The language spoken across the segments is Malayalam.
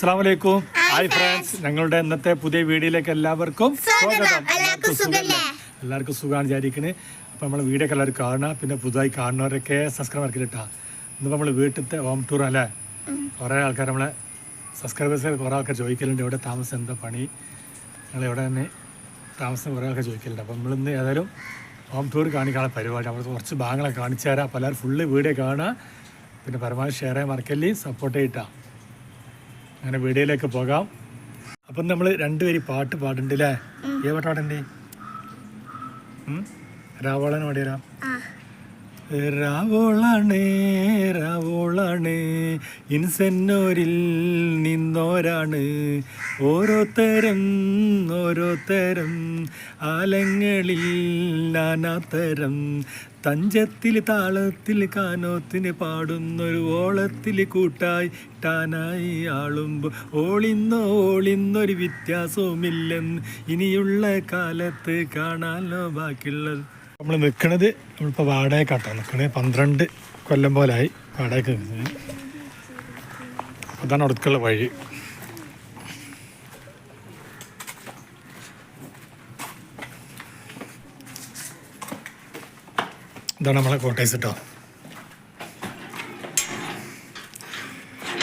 അസ്സാമലൈക്കും ഹായ് ഫ്രണ്ട്സ് ഞങ്ങളുടെ ഇന്നത്തെ പുതിയ വീഡിയോയിലേക്ക് എല്ലാവർക്കും സ്വാഗതം. എല്ലാവർക്കും സുഖമാണ് വിചാരിക്കുന്നത് അപ്പോൾ നമ്മൾ വീഡിയോ ഒക്കെ എല്ലാവരും കാണുക. പിന്നെ പുതുതായി കാണുന്നവരൊക്കെ സബ്സ്ക്രൈബ് ആക്കിയിട്ടാ ഇന്നിപ്പോൾ നമ്മൾ വീട്ടിലത്തെ ഹോം ടൂർ അല്ലേ? കുറേ ആൾക്കാർ നമ്മളെ സബ്സ്ക്രൈബേഴ്സ് കുറേ ആൾക്കാർ ചോദിക്കലുണ്ട്. എവിടെ താമസം എന്താ പണി? നിങ്ങൾ എവിടെ തന്നെ താമസം കുറേ ആൾക്കാർ ചോദിക്കലുണ്ട്. അപ്പോൾ നമ്മളിന്ന് ഏതായാലും ഹോം ടൂർ കാണിക്കാനുള്ള പരിപാടി. അവിടെ കുറച്ച് ഭാഗങ്ങളൊക്കെ കാണിച്ചു തരാം. അപ്പോൾ എല്ലാവരും ഫുള്ള് വീഡിയോ കാണുക. പിന്നെ പരമാവധി ഷെയർ ചെയ്യാൻ മറക്കല്ലേ. സപ്പോർട്ട് ചെയ്തിട്ടാ അങ്ങനെ വീഡിയോയിലേക്ക് പോകാം. അപ്പം നമ്മൾ രണ്ടുപേരും പാട്ട് പാടുന്നുണ്ട് അല്ലേ ഏ പാട്ട് പാടണ്ടേ രാവോളൻ പാടിയരാ രാവോളാണേ രാവോളാണേ ഇൻസെന്നോരിൽ നിന്നോരാണ്. ഓരോത്തരം ഓരോത്തരം ആലങ്ങളിൽ നാനാത്തരം തഞ്ചത്തിൽ താളത്തിൽ കാനോത്തിന് പാടുന്നൊരു ഓളത്തിൽ കൂട്ടായി ടാനായി ആളുമ്പോൾ ഓളിന്നോ ഓളിന്നൊരു വ്യത്യാസവുമില്ലെന്ന് ഇനിയുള്ള കാലത്ത് കാണാനോ ബാക്കിയുള്ളത്. നമ്മൾ നിൽക്കുന്നത് നമ്മളിപ്പോൾ വാടകക്കാട്ടാണ് നിൽക്കുന്നത് പന്ത്രണ്ട് കൊല്ലം പോലായി വാടക അതാണ് അടുത്തുള്ള വഴി. ഇതാണ് നമ്മളെ കോട്ടേഴ്സ് കേട്ടോ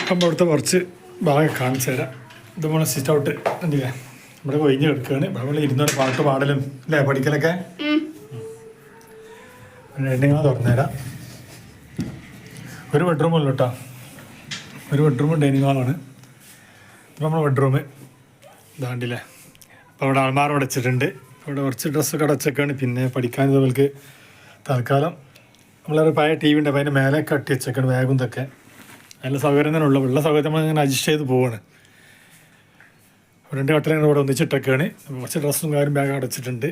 അപ്പം അവിടുത്തെ കുറച്ച് ഭാഗം കാണിച്ചു തരാം. ഇത് നമ്മളെ സിറ്റ് ഔട്ട് എന്തില്ലേ നമ്മുടെ കൊഴിഞ്ഞ് കിടക്കുകയാണ് നമ്മൾ ഇരുന്നൊരു പാട്ട് പാടലും അല്ലേ? പഠിക്കലൊക്കെ? രണ്ടിങ്ങനെ തുറന്നുതരാം ഒരു ബെഡ്റൂം അല്ല കേട്ടോ ഒരു ബെഡ്റൂമും ഡൈനിങ് ഹാളാണ് ഇപ്പം നമ്മുടെ ബെഡ്റൂം ഇതാണ്ടില്ലേ അപ്പോൾ അവിടെ ആൾമാർ അടച്ചിട്ടുണ്ട് അവിടെ കുറച്ച് ഡ്രസ്സൊക്കെ അടച്ചൊക്കെയാണ്. പിന്നെ പഠിക്കാൻ നമ്മൾക്ക് തൽക്കാലം നമ്മളൊരു പഴയ ടി വി ഉണ്ട് അപ്പം അതിന്റെ മേലെ കട്ടി വെച്ചേക്കാണ് ബാഗും ഇതൊക്കെ. നല്ല സൗകര്യം തന്നെ ഉള്ളു ഉള്ള സൗകര്യം നമ്മൾ ഇങ്ങനെ അഡ്ജസ്റ്റ് ചെയ്ത് പോവാണ്. രണ്ട് കട്ടിലും ഇവിടെ ഒന്നിച്ചിട്ടൊക്കെയാണ്. കുറച്ച് ഡ്രസ്സും കാര്യം ബാഗ് അടച്ചിട്ടുണ്ട്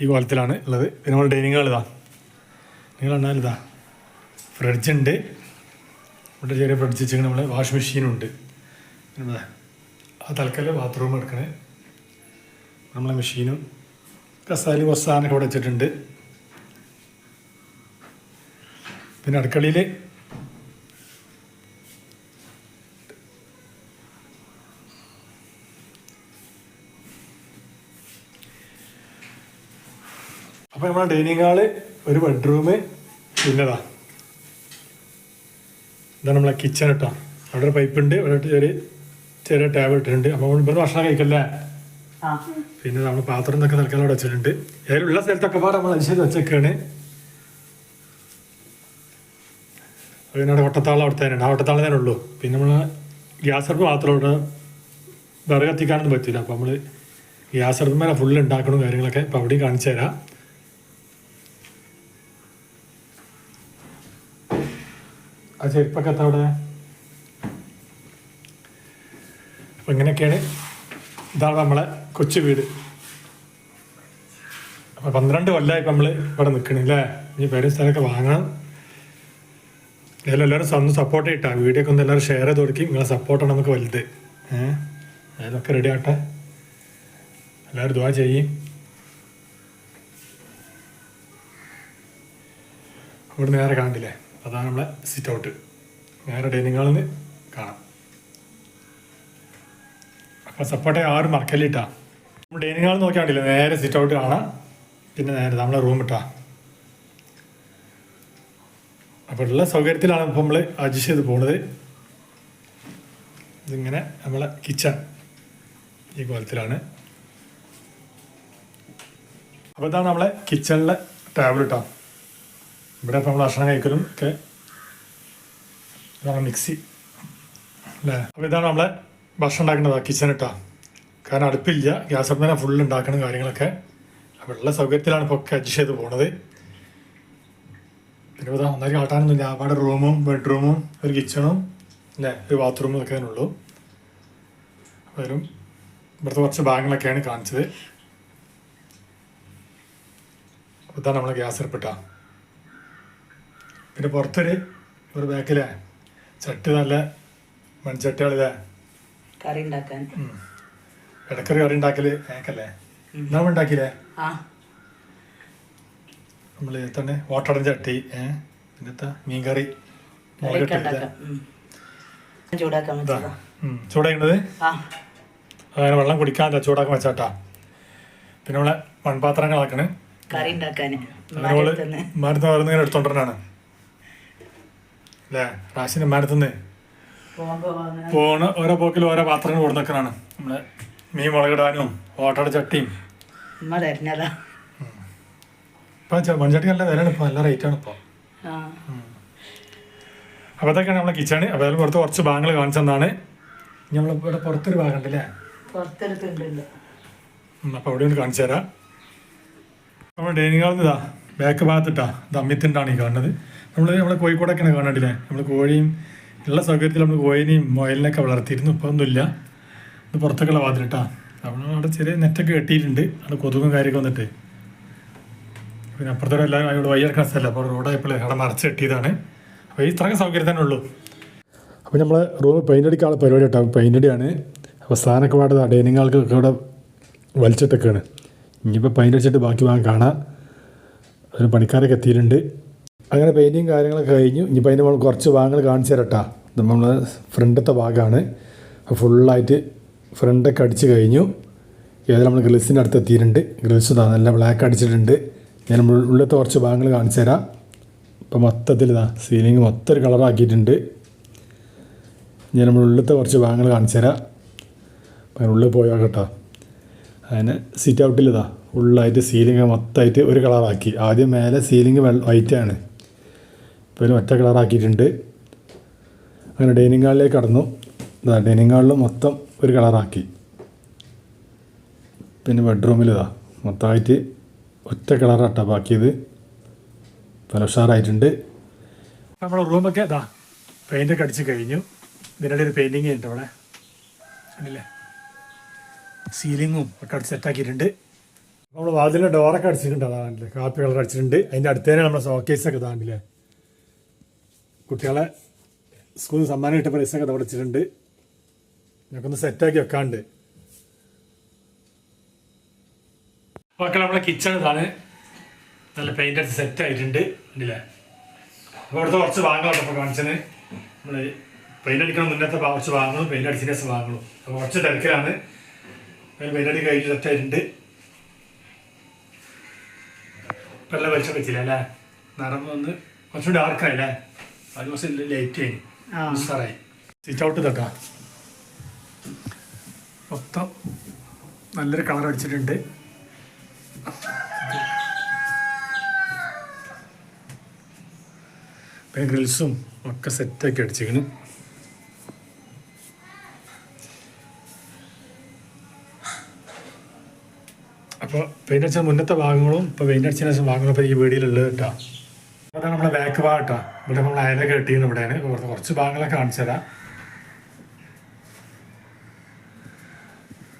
ഈ കോലത്തിലാണ് ഉള്ളത്. പിന്നെ നമ്മൾ ഡൈനിങ് ഹാൾ ഇതാ. നിങ്ങൾ കണ്ടാൽ ഇതാ. ഫ്രിഡ്ജ് ഉണ്ട്. ഇവിടെ ചെറിയ ഫ്രിഡ്ജ് വെച്ചിട്ട് നമ്മൾ വാഷിംഗ് മെഷീനും ഉണ്ട്. പിന്നെ ആ തൽക്കാലം ബാത്റൂം എടുക്കണേ. നമ്മളെ മെഷീനും കസാലി സാധനമൊക്കെ ഇവിടെ വെച്ചിട്ടുണ്ട്. പിന്നെ അടുക്കളയിൽ അപ്പോൾ നമ്മുടെ ഡൈനിങ് ഹാൾ ഒരു ബെഡ്റൂം പിന്നെതാ. ഇതാണ് നമ്മളെ കിച്ചൺ കേട്ടോ അവിടെ ഒരു പൈപ്പുണ്ട് ഇവിടെ ചെറിയ ചെറിയ ടേബിൾ ഇട്ടിട്ടുണ്ട്. അപ്പോൾ ഇവിടെ ഭക്ഷണം കഴിക്കല്ലേ? പിന്നെ നമ്മൾ പാത്രം എന്നൊക്കെ തൽക്കാലം അവിടെ വെച്ചിട്ടുണ്ട്. ഏതായാലും സ്ഥലത്തൊക്കെ പാടെ നമ്മൾ അനുസരിച്ച് വെച്ചേക്കാണ്. പിന്നെ അവിടെ ഒട്ടത്താളം അവിടെ തന്നെയാണ്. ആ ഒട്ടത്താളം തന്നെ ഉള്ളൂ. പിന്നെ നമ്മൾ ഗ്യാസ് അടുപ്പ് മാത്രം ഇവിടെ വിറക് കത്തിക്കാനൊന്നും പറ്റില്ല. അപ്പോൾ നമ്മൾ ഗ്യാസ് അടുപ്പ് മേലെ ഫുള്ള് ഉണ്ടാക്കണം കാര്യങ്ങളൊക്കെ അപ്പോൾ അവിടെയും കാണിച്ചു തരാം. ആ ചെരുപ്പൊക്കെ എത്താ അവിടെ? അപ്പം ഇങ്ങനെയൊക്കെയാണ്. ഇതാണ് നമ്മളെ കൊച്ചു വീട്. അപ്പം പന്ത്രണ്ട് കൊല്ലമായി ഇപ്പം നമ്മൾ ഇവിടെ നിൽക്കണേ അല്ലേ ഇനി പേരും സ്ഥലമൊക്കെ വാങ്ങണം. എല്ലാവരും ഒന്ന് സപ്പോർട്ട് ചെയ്യട്ടാ. വീഡിയോ ഒക്കെ ഒന്ന് എല്ലാവരും ഷെയർ ചെയ്ത് കൊടുക്കും. നിങ്ങളെ സപ്പോർട്ടാണ് നമുക്ക് വലുത്. ഏഹ് അതിലൊക്കെ റെഡി ആട്ടെ എല്ലാവരും ദുവാ ചെയ്യും. ഇവിടെ നേരെ കാണില്ലേ അതാണ് നമ്മളെ സിറ്റ് ഔട്ട് നേരെ ഡൈനിങ് ഹാളിൽ നിന്ന് കാണാം. അപ്പോൾ സപ്പോർട്ട് ആരും മറക്കല്ലിട്ടാ നമ്മൾ ഡൈനിങ് ഹാൾ നോക്കിയാണ്ടില്ല നേരെ സിറ്റ് ഔട്ട് കാണാം. പിന്നെ നേരെ നമ്മളെ റൂം ഇട്ടാ. അപ്പോൾ ഉള്ള സൗകര്യത്തിലാണ് ഇപ്പോൾ നമ്മൾ അഡ്ജസ്റ്റ് ചെയ്ത് പോണത്. ഇതിങ്ങനെ നമ്മളെ കിച്ചൺ ഈ കോലത്തിലാണ്. അപ്പോൾ ഇതാണ് നമ്മളെ കിച്ചണിലെ ടേബിൾ ഇട്ടാ. ഇവിടെ ഇപ്പോൾ നമ്മൾ ഭക്ഷണം കഴിക്കലും ഒക്കെ. ഇതാണ് മിക്സി അല്ലേ? അപ്പോൾ ഇതാണ് നമ്മളെ ഭക്ഷണം ഉണ്ടാക്കുന്നത് കിച്ചൺ ഇട്ടാ. കാരണം അടുപ്പില്ല ഗ്യാസ് അടുപ്പ് തന്നെ ഫുള്ള് ഉണ്ടാക്കണം കാര്യങ്ങളൊക്കെ. ഉള്ള സൗകര്യത്തിലാണ് ഇപ്പോൾ ഒക്കെ അഡ്ജസ്റ്റ് ചെയ്ത് പോണത്. പിന്നെ ഇതാ ഒന്നായി കാട്ടാനൊന്നുമില്ല അവിടെ റൂമും ബെഡ്റൂമും ഒരു കിച്ചണും അല്ലേ ഒരു ബാത്റൂമും ഒക്കെ ഉള്ളൂ. ഇവിടുത്തെ കുറച്ച് ഭാഗങ്ങളൊക്കെയാണ് കാണിച്ചത്. ഇതാണ് നമ്മളെ ഗ്യാസ് അടുപ്പിട്ടാ പിന്നെ പുറത്തൊരു ഒരു ബാക്കിലെ ചട്ടി നല്ല മൺചട്ടികളിലെ കറി ഉണ്ടാക്കാൻ ഇടക്കറി കറി ഉണ്ടാക്കൽ ഏക്കല്ലേ എന്നാ ഉണ്ടാക്കിയില്ലേ? നമ്മൾ തന്നെ വാട്ടടൻ ചട്ടി ഏഹ് പിന്നത്തെ മീൻകറി. ചൂടാക്കുന്നത് അങ്ങനെ വെള്ളം കുടിക്കാൻ ചൂടാക്കാൻ വെച്ചാട്ടാ. പിന്നെ നമ്മളെ മൺപാത്രങ്ങളാക്കണ്. കറി ഉണ്ടാക്കാൻ. മരുന്ന് മരുന്ന് ഇങ്ങനെ എടുത്തോണ്ടിരുന്നാണ്. അല്ലേ? റാശിന്റെ മരത്തുനിന്ന് പോണ ഓരോ പോക്കിൽ ഓരോ പാത്രങ്ങൾ കൊടുന്നേക്കണാണ്. നമ്മളെ മീൻ മുളകിടാനും ഓട്ടയുടെ ചട്ടിയും. ഇപ്പം മൺചട്ടി നല്ല വിലയാണ് ഇപ്പോൾ നല്ല റേറ്റാണ് ഇപ്പോൾ ആ. അപ്പോൾ അതൊക്കെയാണ് നമ്മളെ കിച്ചണ്. അപ്പോൾ അതിൽ പുറത്ത് കുറച്ച് ഭാഗങ്ങൾ കാണിച്ചെന്നാണ് നമ്മൾ ഇവിടെ പുറത്തൊരു ഭാഗം ഉണ്ടല്ലേ? അപ്പൊ അപ്പോൾ അവിടെ ഒന്ന് കാണിച്ചു തരാം. നമ്മൾ ഡൈനിങ് ഹാളിൽ ഇതാ ബാക്ക് ഭാഗത്തിട്ടാ ഇത് ആണ് ഈ കാണുന്നത്. നമ്മൾ നമ്മളെ കോഴിക്കോടൊക്കെയാണ് കാണണ്ടില്ലേ നമ്മൾ കോഴിയും ഉള്ള സൗകര്യത്തിൽ നമ്മൾ കോഴിനെയും മുയലിനൊക്കെ വളർത്തിയിരുന്നു. ഇപ്പോൾ ഒന്നുമില്ല. ഇത് പുറത്തൊക്കെയുള്ള വാതിലിട്ടാ നമ്മൾ അവിടെ ചെറിയ നെറ്റൊക്കെ കെട്ടിയിട്ടുണ്ട്. അവിടെ കൊതുകും കാര്യമൊക്കെ വന്നിട്ട്. പിന്നെ അപ്പുറത്തോടെ എല്ലാവരും അവിടെ വയ്യെടുക്കുന്ന സ്ഥലമല്ല അപ്പോൾ റോഡായപ്പോൾ അവിടെ മറച്ച് കെട്ടിയതാണ്. അപ്പോൾ ഈ ഇത്രയൊക്കെ സൗകര്യം തന്നെ ഉള്ളൂ. അപ്പോൾ നമ്മൾ റൂം പെയിന്റ് അടിക്കാനുള്ള പരിപാടി കേട്ടോ. പെയിന്റ് അടിയാണ്. അപ്പോൾ സാധനമൊക്കെ പാടുന്ന ഡൈനിങ് ആൾക്കൊക്കെ ഇവിടെ വലിച്ചിട്ടൊക്കെയാണ്. ഇനിയിപ്പോൾ പെയിന്റ് അടിച്ചിട്ട് ബാക്കി വാങ്ങാൻ കാണാം. ഒരു പണിക്കാരൊക്കെ എത്തിയിട്ടുണ്ട്. അങ്ങനെ പെയിന്റിങ് കാര്യങ്ങളൊക്കെ കഴിഞ്ഞു. ഇനിയിപ്പോൾ അതിന്റെ കുറച്ച് ഭാഗങ്ങൾ കാണിച്ചു തരട്ടാ നമ്മൾ ഫ്രണ്ടത്തെ ഭാഗമാണ്. ഫുള്ളായിട്ട് ഫ്രണ്ടൊക്കെ അടിച്ച് കഴിഞ്ഞു. ഏതായാലും നമ്മൾ ഗ്രിൽസിന്റെ അടുത്ത് എത്തിയിട്ടുണ്ട്. ഗ്രിൽസ് ഇതാ നല്ല ബ്ലാക്ക് അടിച്ചിട്ടുണ്ട്. ഞാൻ ഉള്ളത്തെ കുറച്ച് ഭാഗങ്ങൾ കാണിച്ചു തരാം. ഇപ്പോൾ മൊത്തത്തിൽ ഇതാ സീലിംഗ് മൊത്തം ഒരു കളറാക്കിയിട്ടുണ്ട് ഞാൻ നമ്മൾ ഉള്ളത്തെ കുറച്ച് ഭാഗങ്ങൾ കാണിച്ചു തരാം. അതിന് ഉള്ളിൽ പോയാൽ കേട്ടോ അതിന് സിറ്റ് ഔട്ടിൽ ഇതാ ഫുള്ളായിട്ട് സീലിംഗ് മൊത്തമായിട്ട് ഒരു കളറാക്കി ആദ്യം മേലെ സീലിംഗ് വെള്ള വൈറ്റാണ് ഇപ്പോൾ ഒരു ഒറ്റ കളറാക്കിയിട്ടുണ്ട് അങ്ങനെ ഡൈനിങ് ഹാളിലേക്ക് കടന്നു. ഇതാ ഡൈനിങ് ഹാളിൽ മൊത്തം ഒരു കളറാക്കി പിന്നെ ബെഡ്റൂമിൽ ഇതാ മൊത്തമായിട്ട് ഒറ്റ കളറാട്ടാ ബാക്കിയത്. പല ഉഷാറായിട്ടുണ്ട്. നമ്മുടെ റൂമൊക്കെ ഇതാ പെയിന്റൊക്കെ അടിച്ച് കഴിഞ്ഞു. ഇതിനിടെ ഒരു പെയിന്റിങ് ഉണ്ട് അവിടെ. അല്ലേ സീലിങ്ങും ഒക്കെ അടിച്ച് സെറ്റാക്കിയിട്ടുണ്ട് നമ്മൾ വാതിലിന്റെ ഡോറൊക്കെ അടിച്ചിട്ടുണ്ട് അതാണല്ലേ കാപ്പി കളർ അടിച്ചിട്ടുണ്ട്. അതിന്റെ അടുത്തേനെ നമ്മുടെ സോക്കേസൊക്കെ ഇതാണല്ലേ കുട്ടികളെ സ്കൂളിൽ നിന്ന് സമ്മാനം കിട്ടിയ പൈസ ഒക്കെ വെച്ചിട്ടുണ്ട് ഞങ്ങൾക്കൊന്ന് സെറ്റാക്കി വെക്കാണ്ട്. മക്കളെ നമ്മളെ കിച്ചൺ ഇതാണ്. നല്ല പെയിന്റ് അടിച്ച് സെറ്റ് ആയിട്ടുണ്ട്. ഇല്ലേ അപ്പോൾ അവിടുത്തെ കുറച്ച് ഭാഗങ്ങളാണ് അപ്പോൾ കാണിച്ചത്. നമ്മൾ പെയിന്റ് അടിക്കണം മുന്നത്തെ കുറച്ച് വാങ്ങണം പെയിന്റ് അടിച്ചതിന് ശേഷം വാങ്ങണം അപ്പോൾ കുറച്ച് തിരക്കിലാണ്. പെയിന്റ് അടി കഴിഞ്ഞ് സെറ്റ് ആയിട്ടുണ്ട്. എല്ലാം വലിച്ചൊക്കെ വെച്ചില്ല അല്ലേ? നിറം ഒന്ന് കുറച്ചും ഡാർക്കായില്ലേ അത് കുറച്ച് ലൈറ്റ് ആയി സിറ്റ് ഔട്ട് തട്ടാ മൊത്തം നല്ലൊരു കളർ അടിച്ചിട്ടുണ്ട്. ഗ്രിൽസും ഒക്കെ സെറ്റാക്കി അടിച്ചിരിക്കുന്നു. അപ്പോൾ പെയിന്റ് അടിച്ച മുന്നത്തെ ഭാഗങ്ങളും ഇപ്പോൾ പെയിന്റ് അടിച്ചതിന് ശേഷം ഭാഗങ്ങളും ഇപ്പോൾ ഈ വീടിയിലുള്ളത് കേട്ടോ. അതാണ് നമ്മളെ ബാക്ക് ഭാഗട്ടോ ഇവിടെ നമ്മൾ അയല കെട്ടിയിരുന്നു ഇവിടെയാണ്. കുറച്ച് ഭാഗങ്ങളെ കാണിച്ചു തരാം.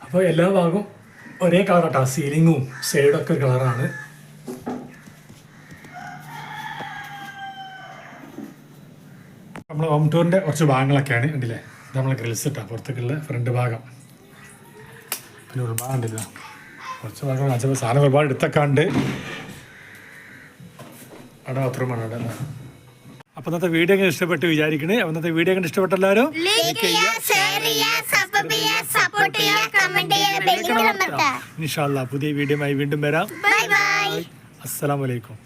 അപ്പോൾ എല്ലാ ഭാഗവും ഒരേ കളർ കേട്ടോ സീലിങ്ങും സൈഡും ഒക്കെ ഒരു കളറാണ് നമ്മൾ ഹോം ടൂറിന്റെ കുറച്ച് ഭാഗങ്ങളൊക്കെയാണ് ഉണ്ടല്ലേ ഇത് നമ്മളെ ഗ്രിൽസ് ഇട്ടാ പുറത്തേക്കുള്ള ഫ്രണ്ട് ഭാഗം. പിന്നെ ഒരുപാട് ഉണ്ടല്ലോ. കുറച്ച് ഭാഗം കാണിച്ചപ്പോൾ സാധനം ഒരുപാട് എടുത്തൊക്കെ ഉണ്ട്. അവിടെ ബാത്റൂമാണ് അവിടെ. അപ്പോൾ ഇന്നത്തെ വീഡിയോ ഒക്കെ ഇഷ്ടപ്പെട്ട് വിചാരിക്കണേ. അപ്പോൾ ഇന്നത്തെ വീഡിയോ ഒക്കെ ഇഷ്ടപ്പെട്ട എല്ലാവരും ഇൻഷാല്ല പുതിയ വീഡിയോ ആയി വീണ്ടും വരാം. അസ്സലാമലൈക്കും